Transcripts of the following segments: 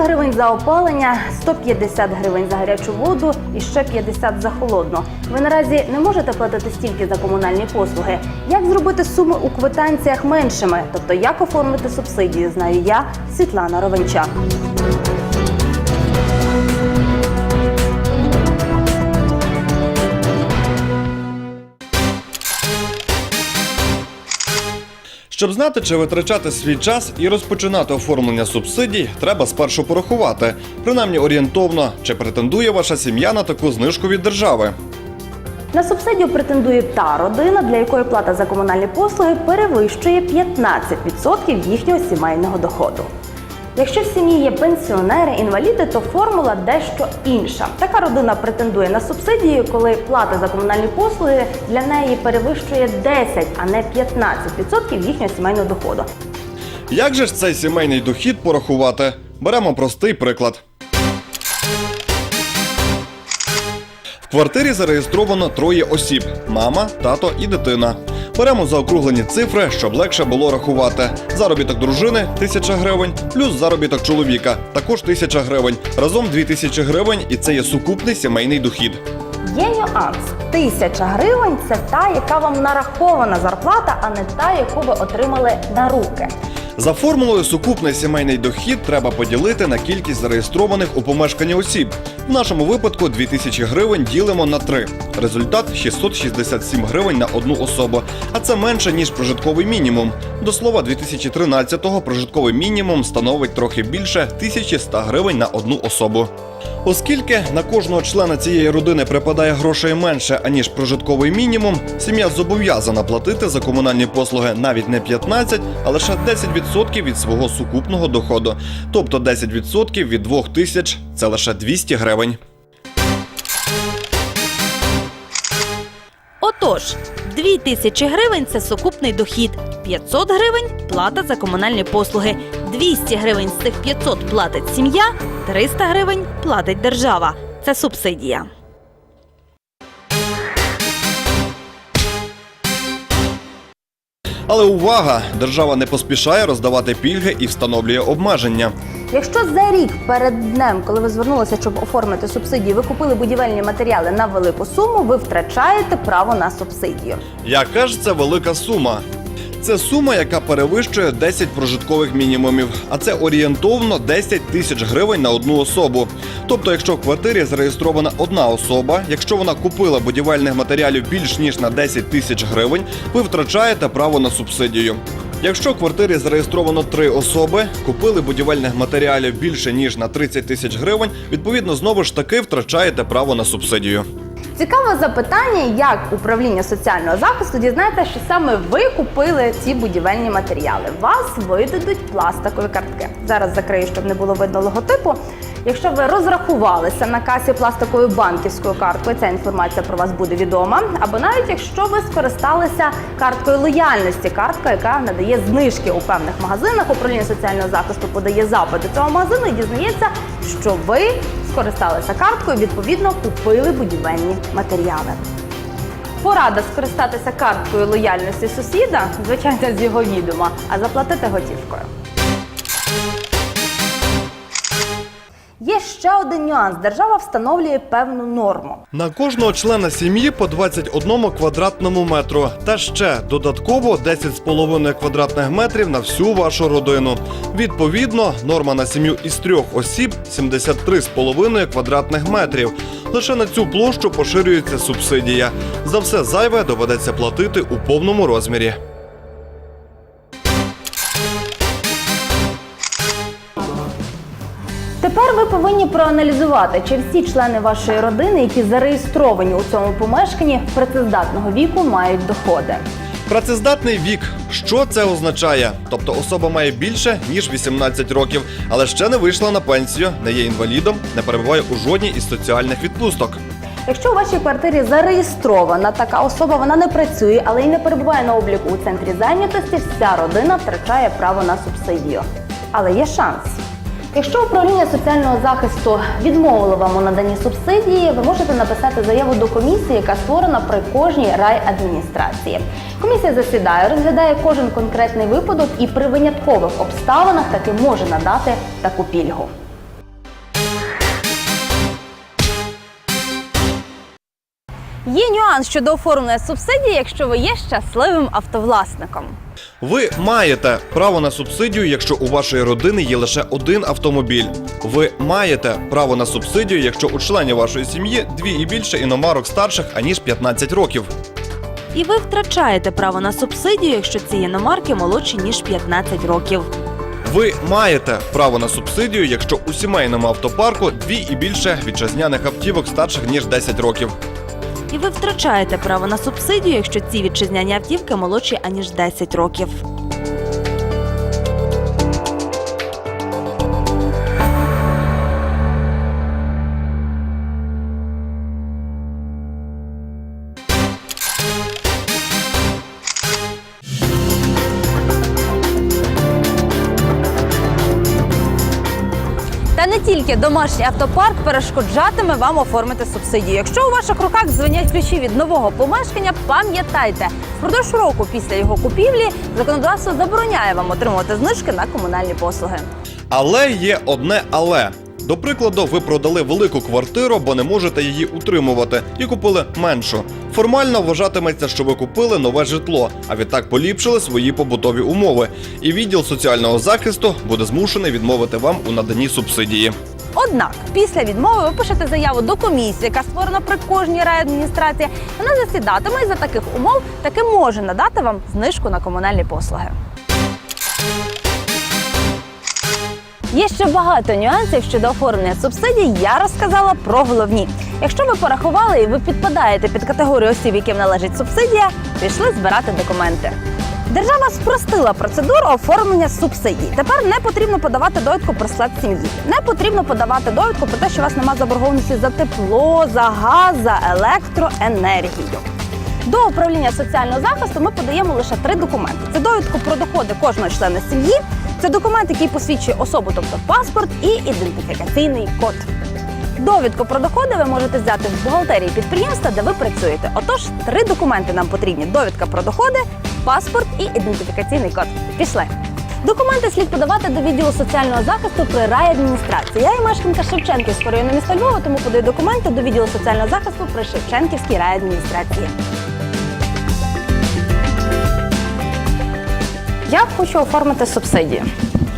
600 гривень за опалення, 150 гривень за гарячу воду і ще 50 за холодну. Ви наразі не можете платити стільки за комунальні послуги. Як зробити суми у квитанціях меншими? Тобто, як оформити субсидії, знаю я, Світлана Ровенчак. Щоб знати, чи витрачати свій час і розпочинати оформлення субсидій, треба спершу порахувати, принаймні орієнтовно, чи претендує ваша сім'я на таку знижку від держави. На субсидію претендує та родина, для якої плата за комунальні послуги перевищує 15% їхнього сімейного доходу. Якщо в сім'ї є пенсіонери, інваліди, то формула дещо інша. Така родина претендує на субсидію, коли плата за комунальні послуги для неї перевищує 10, а не 15% їхнього сімейного доходу. Як же ж цей сімейний дохід порахувати? Беремо простий приклад. В квартирі зареєстровано троє осіб: мама, тато і дитина. Беремо заокруглені цифри, щоб легше було рахувати. Заробіток дружини 1000 гривень, плюс заробіток чоловіка також 1000 гривень. Разом 2000 гривень, і це є сукупний сімейний дохід. Є нюанс. Тисяча гривень це та, яка вам нарахована зарплата, а не та, яку ви отримали на руки. За формулою сукупний сімейний дохід треба поділити на кількість зареєстрованих у помешканні осіб. В нашому випадку 2000 гривень ділимо на 3. Результат 667 гривень на одну особу. А це менше ніж прожитковий мінімум. До слова, 2013-го прожитковий мінімум становить трохи більше 1100 гривень на одну особу. Оскільки на кожного члена цієї родини припадає грошей менше, аніж прожитковий мінімум, сім'я зобов'язана платити за комунальні послуги навіть не 15, а лише 10% від свого сукупного доходу. Тобто 10% від 2000 – це лише 200 гривень. Отож, 2000 гривень це сукупний дохід, 500 гривень плата за комунальні послуги, 200 гривень з цих 500 платить сім'я, 300 гривень платить держава. Це субсидія. Але увага! Держава не поспішає роздавати пільги і встановлює обмеження. Якщо за рік перед днем, коли ви звернулися, щоб оформити субсидії, ви купили будівельні матеріали на велику суму, ви втрачаєте право на субсидію. Яка ж це велика сума? Це сума, яка перевищує 10 прожиткових мінімумів, а це орієнтовно 10 тисяч гривень на одну особу. Тобто, якщо в квартирі зареєстрована одна особа, якщо вона купила будівельних матеріалів більш ніж на 10 тисяч гривень, ви втрачаєте право на субсидію. Якщо в квартирі зареєстровано три особи, купили будівельних матеріалів більше ніж на 30 тисяч гривень, відповідно знову ж таки втрачаєте право на субсидію. Цікаве запитання, як управління соціального захисту дізнається, що саме ви купили ці будівельні матеріали. Вас видадуть пластикові картки. Зараз закрию, щоб не було видно логотипу. Якщо ви розрахувалися на касі пластиковою банківською карткою, ця інформація про вас буде відома. Або навіть якщо ви скористалися карткою лояльності, картка, яка надає знижки у певних магазинах, управління соціального захисту подає запит до цього магазину і дізнається, що ви скористалися карткою, відповідно купили будівельні матеріали. Порада скористатися карткою лояльності сусіда, звичайно, з його відома, а заплатити готівкою. Є ще один нюанс. Держава встановлює певну норму. На кожного члена сім'ї по 21 квадратному метру та ще додатково 10,5 квадратних метрів на всю вашу родину. Відповідно, норма на сім'ю із трьох осіб 73,5 квадратних метрів. Лише на цю площу поширюється субсидія. За все зайве доведеться платити у повному розмірі. Тепер ви повинні проаналізувати, чи всі члени вашої родини, які зареєстровані у цьому помешканні, працездатного віку мають доходи. Працездатний вік. Що це означає? Тобто особа має більше ніж 18 років, але ще не вийшла на пенсію, не є інвалідом, не перебуває у жодній із соціальних відпусток. Якщо у вашій квартирі зареєстрована така особа, вона не працює, але й не перебуває на обліку у центрі зайнятості, вся родина втрачає право на субсидію. Але є шанс. Якщо управління соціального захисту відмовило вам у наданні субсидії, ви можете написати заяву до комісії, яка створена при кожній райадміністрації. Комісія засідає, розглядає кожен конкретний випадок і при виняткових обставинах таки може надати таку пільгу. Є нюанс щодо оформлення субсидії, якщо ви є щасливим автовласником. Ви маєте право на субсидію, якщо у вашої родини є лише один автомобіль. Ви маєте право на субсидію, якщо у членів вашої сім'ї дві і більше іномарок старших аніж 15 років. І ви втрачаєте право на субсидію, якщо ці іномарки молодші ніж 15 років. Ви маєте право на субсидію, якщо у сімейному автопарку дві і більше вітчизняних автівок старших ніж 10 років. І ви втрачаєте право на субсидію, якщо ці вітчизняні автівки молодші аніж 10 років. Тільки домашній автопарк перешкоджатиме вам оформити субсидію. Якщо у ваших руках дзвонять ключі від нового помешкання, пам'ятайте, впродовж року після його купівлі законодавство забороняє вам отримувати знижки на комунальні послуги. Але є одне але. До прикладу, ви продали велику квартиру, бо не можете її утримувати, і купили меншу. Формально вважатиметься, що ви купили нове житло, а відтак поліпшили свої побутові умови. І відділ соціального захисту буде змушений відмовити вам у наданні субсидії. Однак, після відмови ви пишете заяву до комісії, яка створена при кожній райадміністрації. Вона засідатиме і за таких умов таки може надати вам знижку на комунальні послуги. Є ще багато нюансів щодо оформлення субсидій. Я розказала про головні. Якщо ви порахували і ви підпадаєте під категорію осіб, яким належить субсидія, пішли збирати документи. Держава спростила процедуру оформлення субсидій. Тепер не потрібно подавати довідку про склад сім'ї. Не потрібно подавати довідку про те, що у вас немає заборгованості за тепло, за газ, за електроенергію. До управління соціального захисту ми подаємо лише три документи: це довідку про доходи кожного члена сім'ї, це документ, який посвідчує особу, тобто паспорт, і ідентифікаційний код. Довідку про доходи ви можете взяти в бухгалтерії підприємства, де ви працюєте. Отож, три документи нам потрібні: довідка про доходи, паспорт і ідентифікаційний код. Пішли. Документи слід подавати до відділу соціального захисту при райадміністрації. Я є мешканка Шевченківського району міста Львова, тому подаю документи до відділу соціального захисту при Шевченківській райадміністрації. Я хочу оформити субсидію.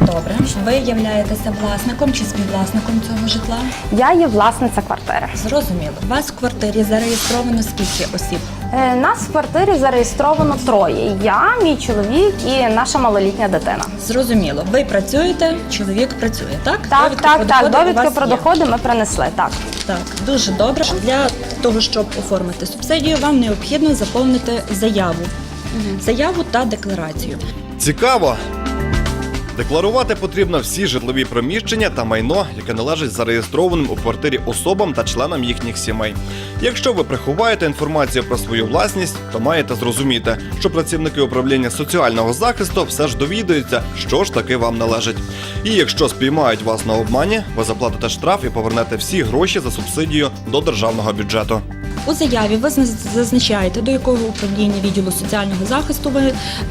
Добре. Ви являєтеся власником чи співвласником цього житла? Я є власниця квартири. Зрозуміло. У вас в квартирі зареєстровано скільки осіб? Е, Нас в квартирі зареєстровано троє: я, мій чоловік і наша малолітня дитина. Зрозуміло. Ви працюєте, чоловік працює, так? Так, Довідка так, про так. доходи у Довідки вас про є? доходи ми принесли. Так. Так, дуже добре. Для того, щоб оформити субсидію, вам необхідно заповнити заяву. Заяву та декларацію. Цікаво! Декларувати потрібно всі житлові приміщення та майно, яке належить зареєстрованим у квартирі особам та членам їхніх сімей. Якщо ви приховаєте інформацію про свою власність, то маєте зрозуміти, що працівники управління соціального захисту все ж довідуються, що ж таки вам належить. І якщо спіймають вас на обмані, ви заплатите штраф і повернете всі гроші за субсидію до державного бюджету. У заяві ви зазначаєте, до якого управління відділу соціального захисту ви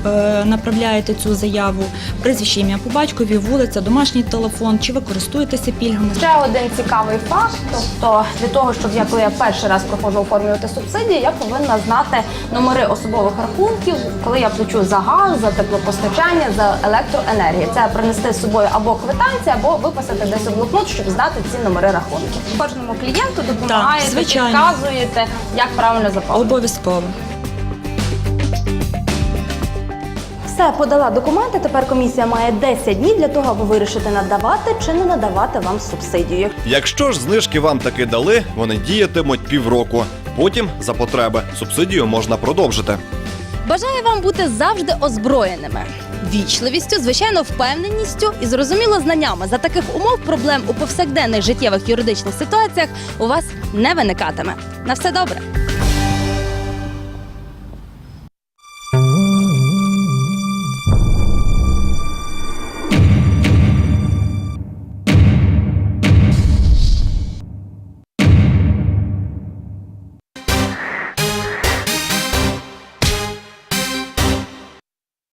е, направляєте цю заяву, прізвище ім'я по батькові, вулиця, домашній телефон, чи ви користуєтеся пільгами. Ще один цікавий факт. Тобто, для того, щоб я коли я перший раз проходжу оформлювати субсидії, я повинна знати номери особових рахунків, коли я плачу за газ, за теплопостачання, за електроенергію. Це принести з собою або квитанцію, або виписати десь у блокнот, щоб здати ці номери рахунків. Кожному клієнту допомагаєте, звичайно. Підказуєте, як правильно заповнити. Обов'язково. Все, подала документи. Тепер комісія має 10 днів для того, аби вирішити надавати чи не надавати вам субсидію. Якщо ж знижки вам таки дали, вони діятимуть півроку. Потім, за потреби, субсидію можна продовжити. Бажаю вам бути завжди озброєними. Вічливістю, звичайно, впевненістю і зрозуміло знаннями. За таких умов проблем у повсякденних життєвих юридичних ситуаціях у вас не виникатиме. На все добре.